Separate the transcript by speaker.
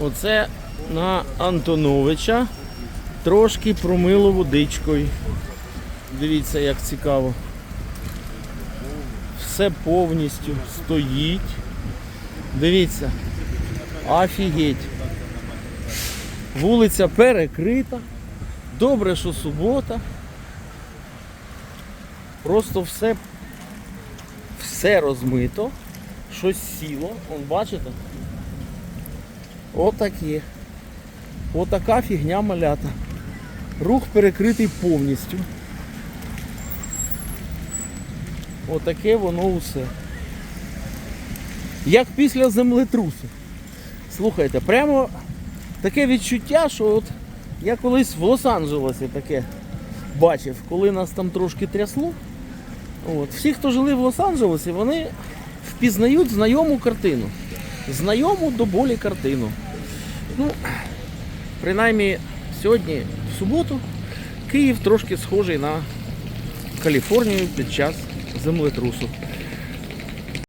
Speaker 1: Оце на Антоновича трошки промило водичкою. Дивіться, як цікаво. Все повністю стоїть. Дивіться. Офігеть. Вулиця перекрита. Добре, що субота. Просто все, все розмито. Щось сіло. Вон, бачите? Отаке. Отака фігня малята. Рух перекритий повністю. Отаке воно усе. Як після землетрусу. Слухайте, прямо таке відчуття, що от я колись в Лос-Анджелесі таке бачив, коли нас там трошки трясло. От. Всі, хто жили в Лос-Анджелесі, вони впізнають знайому картину. Знайому до болі картину. Ну, принаймні, сьогодні, в суботу, Київ трошки схожий на Каліфорнію під час землетрусу.